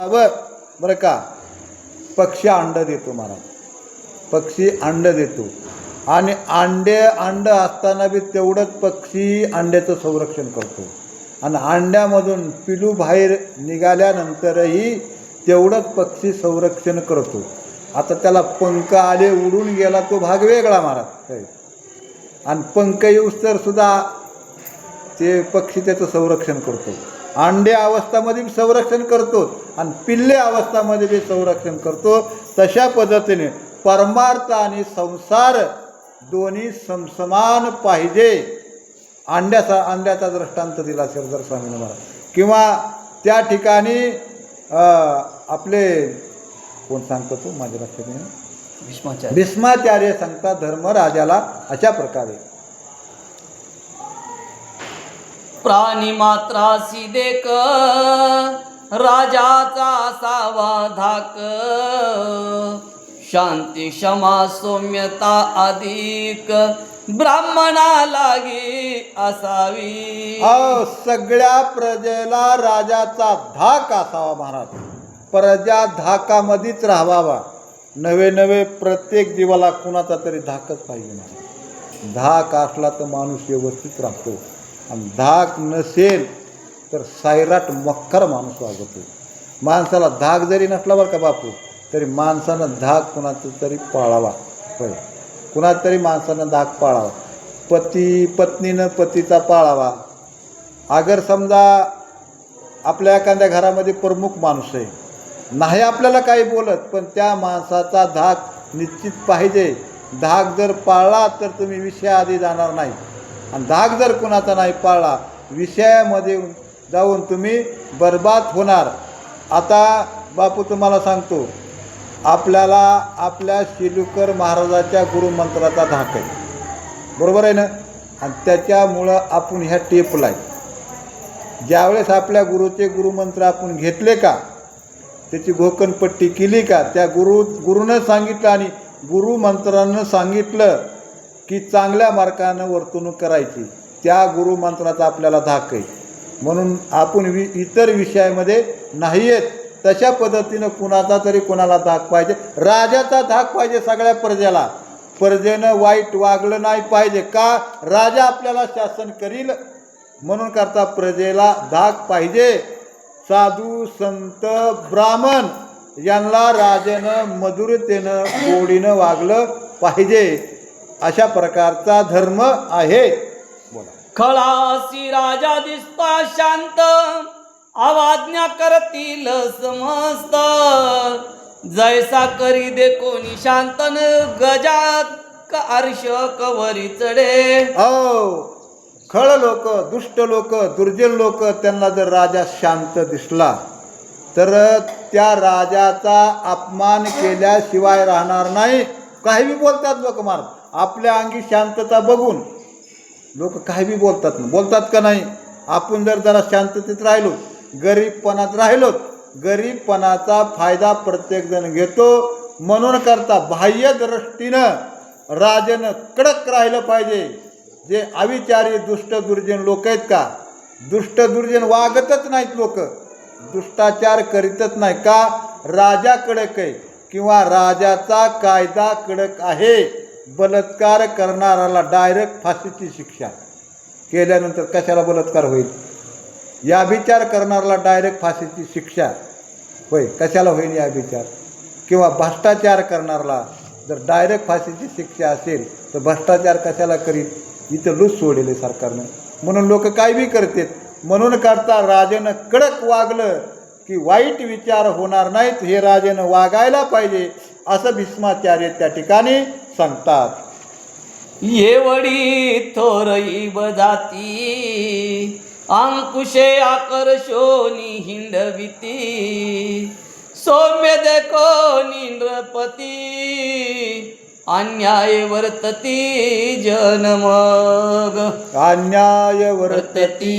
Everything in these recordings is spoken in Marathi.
बर बरं का? पक्षी अंडं देतो महाराज पक्षी अंडं देतो. आणि अंडे अंड असताना बी तेवढंच पक्षी अंड्याचं संरक्षण करतो. आणि अंड्यामधून पिलू बाहेर निघाल्यानंतरही तेवढंच पक्षी संरक्षण करतो. आता त्याला पंख आले उडून गेला तो भाग वेगळा महाराज आणि पंख येऊस तर सुद्धा ते पक्षी त्याचं संरक्षण करतो. अंडे अवस्थामध्ये बी संरक्षण करतो आणि पिल्ले अवस्थामध्ये बी संरक्षण करतो. तशा पद्धतीने परमार्थ आणि संसार दोन्ही समसमान पाहिजे. अंड्याचा अंड्याचा दृष्टांत दिला शिरदर स्वामीने मला. किंवा त्या ठिकाणी आपले कोण सांगतो तो? माझ्या लक्षात भीष्माचार्य. भीष्माचार्य सांगतात धर्मराजाला अशा प्रकारे. प्राणी मात्रासी देक राजाचा असावा धाक. शांती क्षमा सौम्यता अधिक. ब्राह्मणा लागी असावी. हो सगळ्या प्रजेला राजाचा धाक असावा महाराज. प्रजा धाकामध्येच राहावा. नवे नवे प्रत्येक जीवाला कुणाचा तरी धाकच पाहिजे महाराज धाक असला तर माणूस व्यवस्थित राहतो. आणि धाक नसेल तर सायराट मक्खर माणूस वागतो. माणसाला धाक जरी नसला बरं का बापू तरी माणसानं धाक कुणाचा तरी पाळावा. होय. कुणाचा तरी माणसानं धाक पाळावा. पती पत्नीनं पतीचा पाळावा. अगर समजा आपल्या एखाद्या घरामध्ये प्रमुख माणूस आहे नाही आपल्याला काही बोलत पण त्या माणसाचा धाक निश्चित पाहिजे. धाक जर पाळला तर तुम्ही विषयाआधी जाणार नाही. आणि धाक जर कुणाचा नाही पाळला विषयामध्ये जाऊन तुम्ही बर्बाद होणार. आता बापू तुम्हाला सांगतो आपल्याला आपल्या शिलुकर महाराजाच्या गुरुमंत्राचा धाक आहे. बरोबर आहे ना? आणि त्याच्यामुळं आपण ह्या टेपला आहे. ज्यावेळेस आपल्या गुरुचे गुरुमंत्र आपण घेतले का त्याची घोकणपट्टी केली का त्या गुरु गुरुनं सांगितलं आणि गुरुमंत्रानं सांगितलं की चांगल्या मार्गानं वर्तणूक करायची. त्या गुरुमंत्राचा आपल्याला धाक आहे. म्हणून आपण वि इतर विषयामध्ये नाही आहेत तशा पद्धतीनं कुणाचा तरी कुणाला धाक पाहिजे. राजाचा धाक पाहिजे सगळ्या प्रजेला. प्रजेनं वाईट वागलं नाही पाहिजे का? राजा आपल्याला शासन करील. म्हणून करता प्रजेला धाक पाहिजे. साधू संत ब्राह्मण यांना राजानं मधुरतेनं गोडीनं वागलं पाहिजे. अशा प्रकारचा धर्म आहे. खळासी राजा दिसता शांत अवाज्ञा करतील समस्त. जैसा करी दे कोणी शांतन गजात अर्श कवरी चढे. अहो खळ लोक दुष्ट लोक दुर्जन लोक त्यांना जर राजा शांत दिसला तर त्या राजाचा अपमान केल्याशिवाय राहणार नाही. काही बी बोलतात लोक मार आपल्या अंगी शांतता बघून लोक काही बी बोलतात ना. बोलतात का नाही? आपण जर जरा शांततेत राहिलो गरीबपणात राहिलो गरीबपणाचा फायदा प्रत्येकजण घेतो. म्हणून करता बाह्य दृष्टीनं राजन कडक राहिलं पाहिजे. जे अविचारी दुष्ट दुर्जन लोक आहेत का? दुष्ट दुर्जन वागतच नाहीत लोक. दुष्टाचार करीतच नाही का? राजा कडक आहे किंवा राजाचा कायदा कडक आहे. बलात्कार करणाराला डायरेक्ट फाशीची शिक्षा केल्यानंतर कशाला बलात्कार होईल? या विचार करणाऱ्याला डायरेक्ट फाशीची शिक्षा होय कशाला होईल या विचार? किंवा भ्रष्टाचार करणारला जर डायरेक्ट फाशीची शिक्षा असेल तर भ्रष्टाचार कशाला करील इथं लूज सोडेल सरकारनं. म्हणून लोक काय बी करतात. म्हणून करता राजानं कडक वागलं की वाईट विचार होणार नाहीत हे राजेनं वागायला पाहिजे असं भीष्माचार्य त्या ठिकाणी सांगतात. येवडी थोरई बजाती अंकुशे आकर्षोनी हिंडविती सौम्य देखो निंद्रपती अन्याय वर्तती जनमग. अन्याय वर्तती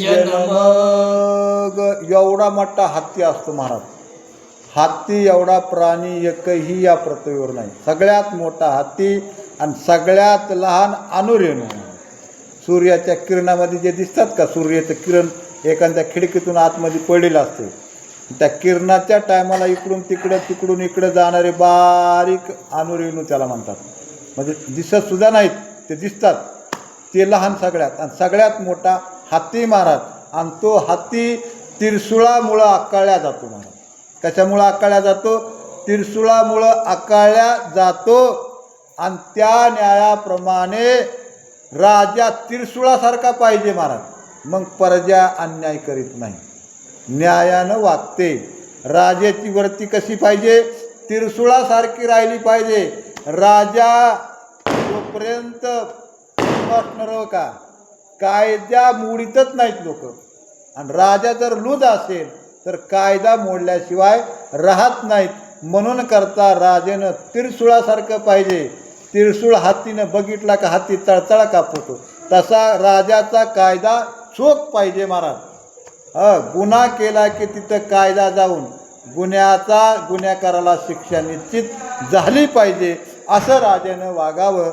जनमग. एवढा मोठा हत्ती असतो महाराज. हत्ती एवढा प्राणी एकही या पृथ्वीवर नाही. सगळ्यात मोठा हत्ती आणि सगळ्यात लहान अनुरेणू सूर्याच्या किरणामध्ये जे दिसतात का सूर्याचं किरण एखाद्या खिडकीतून आतमध्ये पडलेलं असते. त्या किरणाच्या टायमाला इकडून तिकडं तिकडून इकडं जाणारे बारीक अनुरेणू त्याला म्हणतात. म्हणजे दिसत सुद्धा नाहीत ते दिसतात. ते लहान सगळ्यात आणि सगळ्यात मोठा हत्ती महाराज आणि तो हत्ती तिरसुळामुळं आकाळल्या जातो महाराज. कशामुळं आकाळल्या जातो तिरसुळामुळं आकाळला जातो आणि त्या न्यायाप्रमाणे राजा तिरसुळासारखा पाहिजे महाराज. मग प्रजा अन्याय करीत नाही. न्यायानं वागते. राजाची वृत्ती कशी पाहिजे? तिरसुळासारखी राहिली पाहिजे. राजा जोपर्यंत असणार का? कायद्या मोडीतच नाहीत लोक. आणि राजा जर लूज असेल तर कायदा मोडल्याशिवाय राहत नाहीत. म्हणून करता राजेनं तिरसुळासारखं पाहिजे. तिरसुळ हातीनं बघितला का हाती तळतळा कापतो. तसा राजाचा कायदा चोख पाहिजे महाराज. हा गुन्हा केला की तिथं कायदा जाऊन गुन्ह्याचा गुन्हेगाराला शिक्षा निश्चित झाली पाहिजे. असं राजानं वागावं.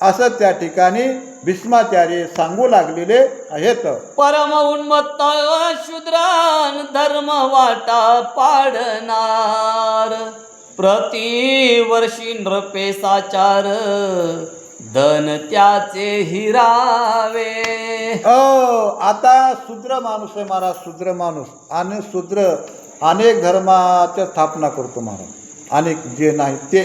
असं त्या ठिकाणी भीष्माचार्य सांगू लागलेले आहेत. परम उन्मत्त शूद्रान धर्म वाटा पाडणार. प्रतिवर्षी नृपेसाचार धन त्याचे हिरावे. हो आता शूद्र माणूस आहे महाराज शूद्र माणूस. आणि शूद्र अनेक धर्माच्या स्थापना करतो महाराज अनेक जे नाही ते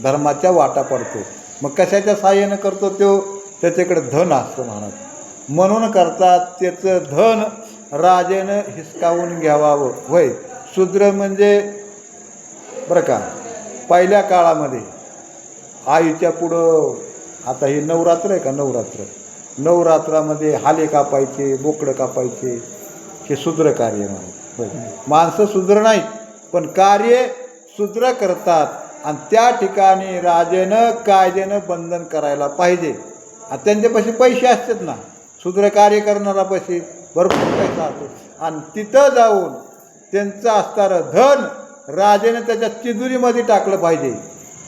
धर्माच्या वाटा पडतो. मग कशाच्या साह्यानं करतो तो? त्याच्याकडे धन असतं म्हणत. म्हणून करतात त्याचं धन राजेनं हिसकावून घ्यावावं. होय. शूद्र म्हणजे बरं का पहिल्या काळामध्ये आईच्या पुढं आता हे नवरात्र आहे का नवरात्र? नवरात्रामध्ये हाले कापायचे बोकडं कापायचे हे शूद्र कार्य म्हणून. माणसं शूद्र नाहीत पण कार्य शूद्र करतात. आणि त्या ठिकाणी राजेनं कायद्यानं बंधन करायला पाहिजे. आणि त्यांच्यापाशी पैसे असतात ना. शूद्र कार्य करणारा पैसे भरपूर पैसा असतो. आणि तिथं जाऊन त्यांचं असणारं धन राजेनं त्याच्या तिजुरीमध्ये टाकलं पाहिजे.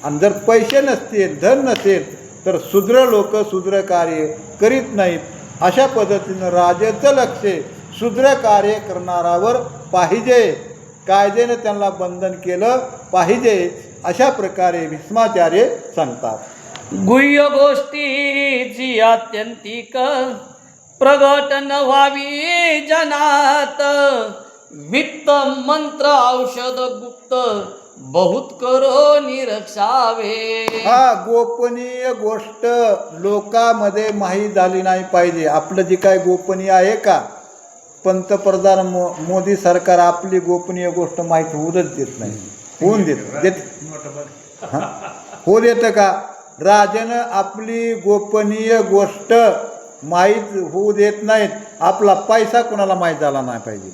आणि जर पैसे नसतील धन नसेल तर शूद्र लोक शूद्र कार्य करीत नाहीत. अशा पद्धतीनं राजेचं लक्ष शूद्र कार्य करणारावर पाहिजे. कायद्याने त्यांना बंधन केलं पाहिजे. अशा प्रकारे भीष्माचार्य सांगतात. गुह्य गोष्टीची आत्यंतिक प्रगट न व्हावी जनात. वित्त मंत्र औषध गुप्त बहुत करो निरक्षावे. हा गोपनीय गोष्ट लोकांमध्ये माहीत झाली नाही पाहिजे. आपलं जे काय गोपनीय आहे का? पंतप्रधान मो मोदी सरकार आपली गोपनीय गोष्ट माहीत होऊच देत नाही. होऊन देत देत. हां? होऊ देतं का? राजानं आपली गोपनीय गोष्ट माहीत होऊ देत नाहीत. आपला पैसा कुणाला माहीत झाला नाही पाहिजे?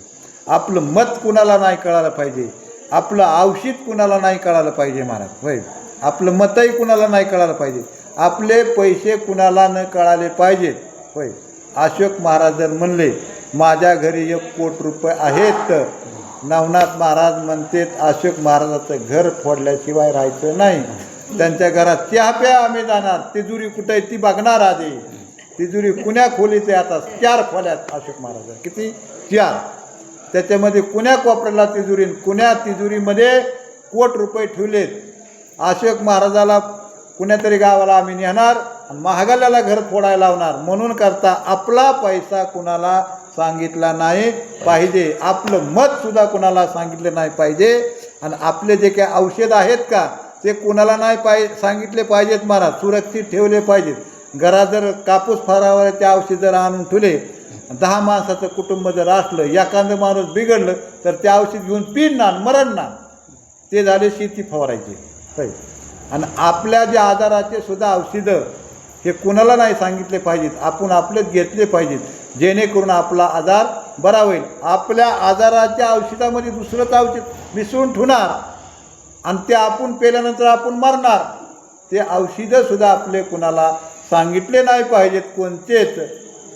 आपलं मत कुणाला नाही कळालं पाहिजे? आपलं औषध कुणाला नाही कळालं पाहिजे महाराज? होय. आपलं मतही कुणाला नाही कळालं पाहिजे? आपले पैसे कुणाला न कळाले पाहिजेत होय. अशोक महाराज जर म्हणले माझ्या घरी एक कोट रुपये आहेत. नवनाथ महाराज म्हणते अशोक महाराजाचं घर फोडल्याशिवाय राहायचं नाही. त्यांच्या घरात चहा प्या आम्ही जाणार. तिजुरी कुठे आहे ती बघणार आधी. तिजुरी कुण्या खोलीचे आता? चार खोल्यात अशोक महाराज किती? चार. त्याच्यामध्ये कुण्या कोपऱ्याला तिजुरी कुण्या तिजुरीमध्ये कोट रुपये ठेवलेत? अशोक महाराजाला कुण्यातरी गावाला आम्ही नेणार आणि महागाल्याला घर फोडायला लावणार. म्हणून करता आपला पैसा कुणाला सांगितला नाही पाहिजे. आपलं मतसुद्धा कुणाला सांगितलं नाही पाहिजे. आणि आपले जे काही औषध आहेत का ते कुणाला नाही पाहि सांगितले पाहिजेत महाराज. सुरक्षित ठेवले पाहिजेत. घरात जर कापूस फारावर ते औषध जर आणून ठेवले दहा माणसाचं कुटुंब जर असलं एखादं माणूस बिघडलं तर ते औषध घेऊन पिन ना मरण ना ते झाले शेती फवारायची. आणि आपल्या जे आजाराचे सुद्धा औषधं हे कुणाला नाही सांगितले पाहिजेत. आपण आपलेच घेतले पाहिजेत. जेणेकरून आपला आजार बरा होईल. आपल्या आजाराच्या औषधामध्ये दुसरंच औषध मिसळून ठेवणार आणि ते आपण पेल्यानंतर आपण मरणार. ते औषधंसुद्धा आपले कुणाला सांगितले नाही पाहिजेत कोणतेच.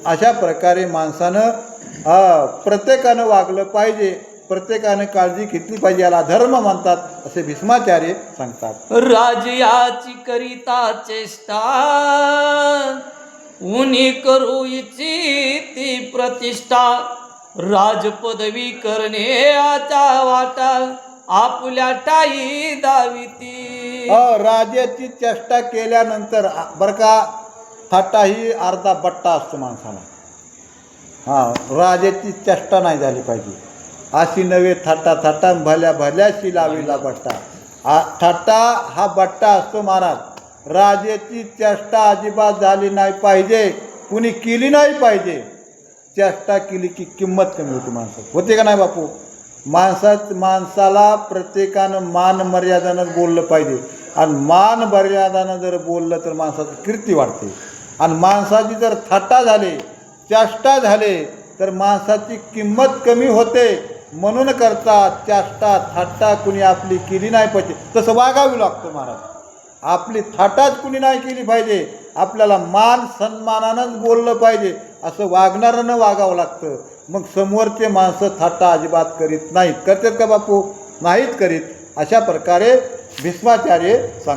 अशा प्रकारे माणसानं प्रत्येकानं वागलं पाहिजे. प्रत्येकानं काळजी घेतली पाहिजे. याला धर्म म्हणतात असे भीष्माचार्य सांगतात. राजयाची करिता चेष्टा. उनी करू इच्छिती प्रतिष्ठा. राजपदवी करणे आता वाटा. आपल्या टाई दाविती. राजाची चेष्टा केल्यानंतर आ- बरं का थाटा ही अर्धा बट्टा असतो माणसाला. हां राजाची चेष्टा नाही झाली पाहिजे. अशी नवे थाटा थाटा भल्या भल्याशी लावीला बट्टा. आ थाटा हा बट्टा असतो महाराज. राजाची चेष्टा अजिबात झाली नाही पाहिजे. कुणी केली नाही पाहिजे. चेष्टा केली की किंमत कमी होती माणसाची. होते का नाही बापू? माणसात माणसाला प्रत्येकानं मान मर्यादानं बोललं पाहिजे. आणि मान मर्यादानं जर बोललं तर माणसाची कीर्ती वाढते. आणि माणसाची जर थाटा झाली चेष्टा झाले तर माणसाची किंमत कमी होते. म्हणून करता चेष्टा थट्टा कुणी आपली केली नाही पाहिजे. तसं वागावी लागतं महाराज. आपली थाटाच कुणी नाही केली पाहिजे. आपल्याला मान सन्मानानंच बोललं पाहिजे. असं वागणाऱ्यानं वागावं लागतं. मग समोरचे माणसं थाटा अजिबात करीत नाहीत. करतात का बापू? नाहीत करीत. अशा प्रकारे भीष्माचार्य सांगतात.